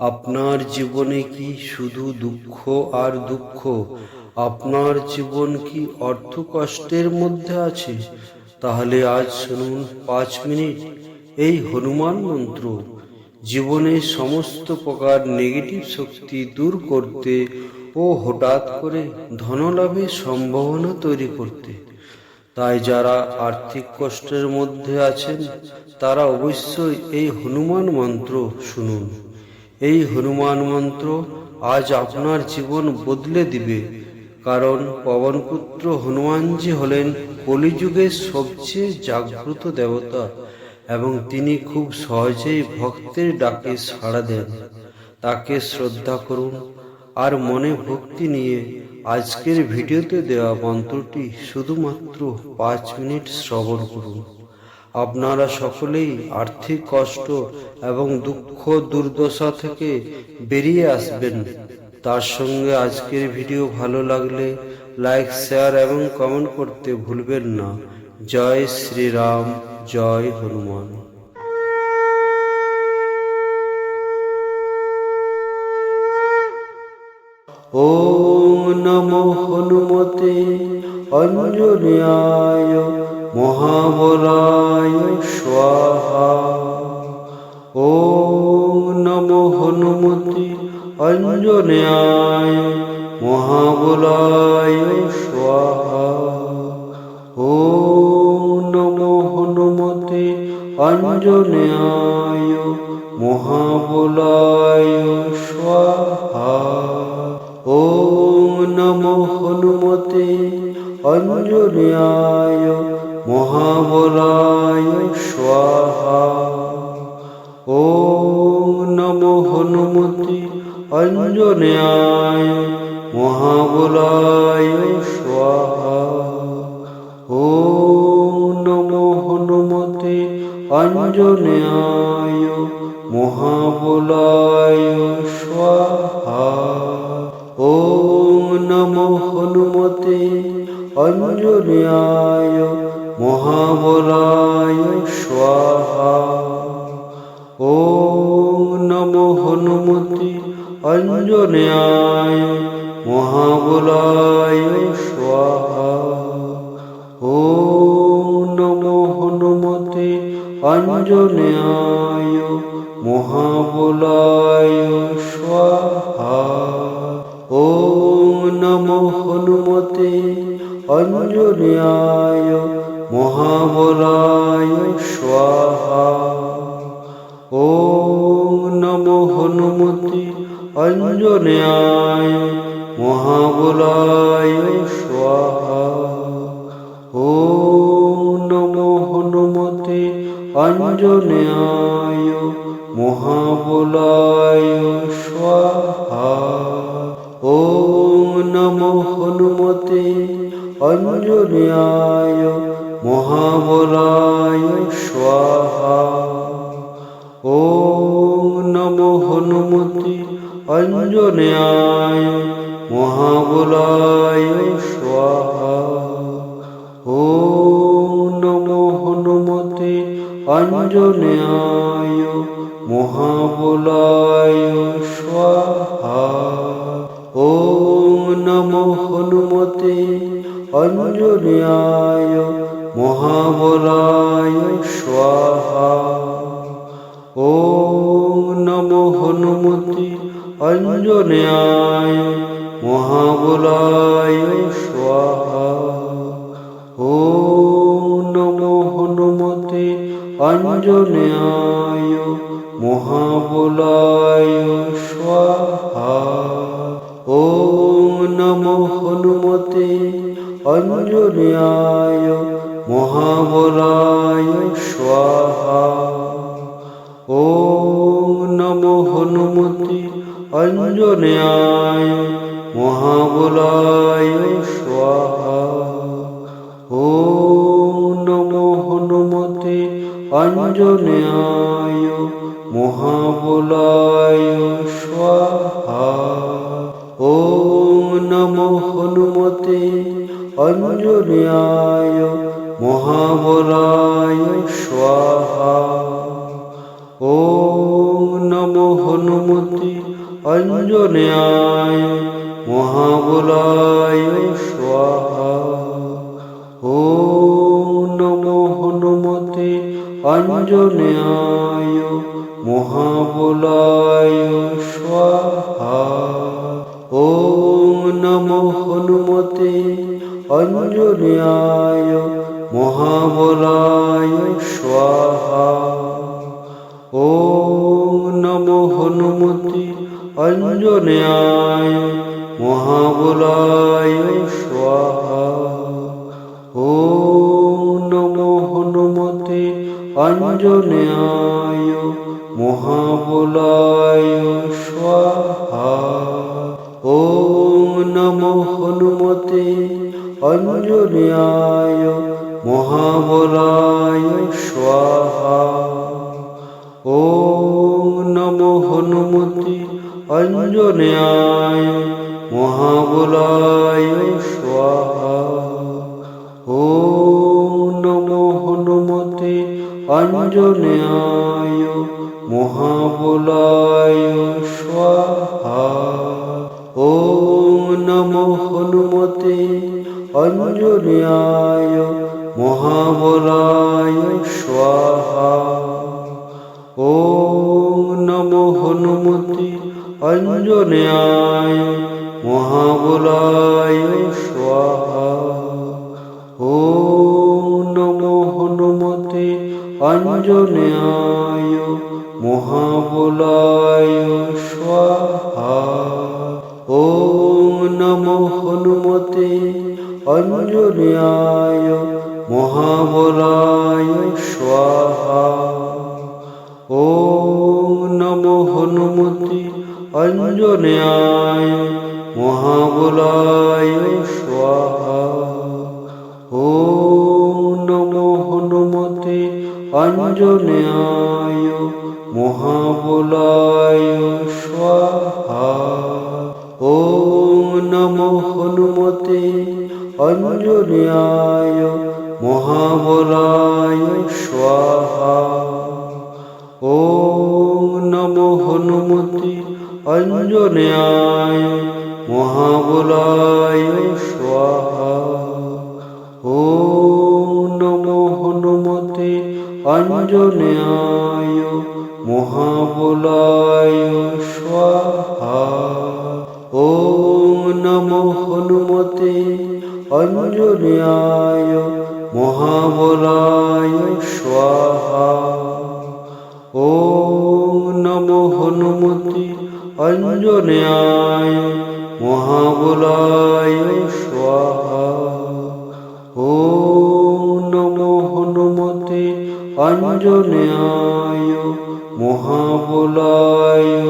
আপনার জীবনে কি শুধু দুঃখ আর দুঃখ? আপনার জীবন কি অর্থ কষ্টের মধ্যে আছে? তাহলে আজ শুনুন পাঁচ মিনিট। এই হনুমান মন্ত্র জীবনের সমস্ত প্রকার নেগেটিভ শক্তি দূর করতে ও হঠাৎ করে ধনলাভের সম্ভাবনা তৈরি করতে। তাই যারা আর্থিক কষ্টের মধ্যে আছেন, তারা অবশ্যই এই হনুমান মন্ত্র শুনুন। এই হনুমান মন্ত্র আজ আপনার জীবন বদলে দিবে। কারণ পবনপুত্র হনুমানজি হলেন কলিযুগের সবচেয়ে জাগ্রত দেবতা এবং তিনি খুব সহজেই ভক্তের ডাকে সাড়া দেন। তাকে শ্রদ্ধা করুন আর মনে ভক্তি নিয়ে আজকের ভিডিওতে দেওয়া মন্ত্রটি শুধুমাত্র পাঁচ মিনিট শ্রবণ করুন। আপনারা সকলেই আর্থিক কষ্ট এবং দুঃখ দুর্দশা থেকে বেরিয়ে আসবেন। তার সঙ্গে আজকের ভিডিও ভালো লাগলে লাইক, শেয়ার এবং কমেন্ট করতে ভুলবেন না। জয় শ্রীরাম, জয় হনুমান। ও নমো হনুমতে অঞ্জলিয়ায় মহাবরায় স্বাহা। ওম নমো হনুমতে অঞ্জলিয়ায় মহাবলায় স্বাহা। ওম নমো হনুমতে অঞ্জলিয়ায় মহাবলায় অঞ্জলিয়ায় মহাবলায় স্বাহা। ওম নমো হনুমতে অঞ্জলিয়ায় মহাবলায় স্বাহা। ওম নমো হনুমতে অঞ্জলিয়ায় মহাবলায় হনুমতে অঞ্জলিয়ায় মহাবলায় স্বাহা। ওম নমো হনুমতে অঞ্জলিয়ায় মহাবলায় স্বাহা। ওম নমো হনুমতে অঞ্জলিয়ায় মহাবলায় স্বাহা। ওম নমো অঞ্জলিয়ায় মহাবলায় স্বাহা। ওম নমো হনুমতে অঞ্জলিয়ায় মহাবলায় স্বাহা। ওম নমো হনুমতে অঞ্জলিয়ায় মহাবলায় অঞ্জলিয়ায় মহাবলায় স্বাহা। ওম নমো হনুমতে অঞ্জলিয়ায় মহাবলায় স্বাহা। ওম নমো হনুমতে অঞ্জলিয়ায় মহাবলায় স্বাহা। অঞ্জলিয়ায় মহাবলায় স্বাহা। ওম নমো হনুমতে অঞ্জলিয়ায় মহাবলায় স্বাহা। ওম নমো হনুমতে অঞ্জলিয়ায় মহাবলায় স্বাহা। ওম নমো হনুমতে অঞ্জলিয়ায় মহাবলায় স্বাহা। ওম নমো হনুমতে অঞ্জলিয়ায় মহাবলায় স্বাহা। ওম নমো হনুমতে অঞ্জলিয়ায় মহাবলায় স্বাহা। ওম নমো হনুমতে অঞ্জলিয়ায় মহাবলায় স্বাহা। ওম নমো হনুমতে অঞ্জনেয়ায় মহাবলায় স্বাহা। ও নমো হনুমতে অঞ্জনেয়ায় মহাবলায় স্বাহা। ও নমো হনুমতে অঞ্জনেয়ায় মহাবলায় স্বাহা। ও নমো হনুমতি অঞ্জনেয়ায় মহাবলায় স্বাহা। ও নমো হনুমতে অঞ্জনেয়ায় নমো হনুমতি অঞ্জনেয়ায় মহাবলায় স্বাহা। ও নমো হনুমতে অঞ্জনেয়ায় মহাবলায় স্বাহা। ও নমো হনুমতে অঞ্জনেয়ায় মহাবলায় স্বাহা। নমো হনুমতি অঞ্জনেয়ায় মহাবলায় স্বাহা ও নমো হনুমতে অঞ্জনেয়ায় মহাবলায় স্বাহা ও নমো হনুমতে মহাবলায় হনুমতি অঞ্জনেয়ায় মহাবলায় স্বাহা। ও নমো হনুমতে অঞ্জনেয়ায় মহাবলায় স্বাহা। ও নমো হনুমতে অঞ্জনেয়ায় মহাবলায় স্বাহা। অঞ্জনেয়ায় মহাবলায় স্বাহা। ও নমো হনুমতে অঞ্জনেয়ায় মহাবলায় স্বাহা। ও নমো হনুমতে অঞ্জনেয়ায় মহাবলায় স্বাহা। ও নমো হনুমতি অঞ্জনেয়ায় মহাবলায় স্বাহা। ও নমো হনুমতে অঞ্জনেয় মহাবলায়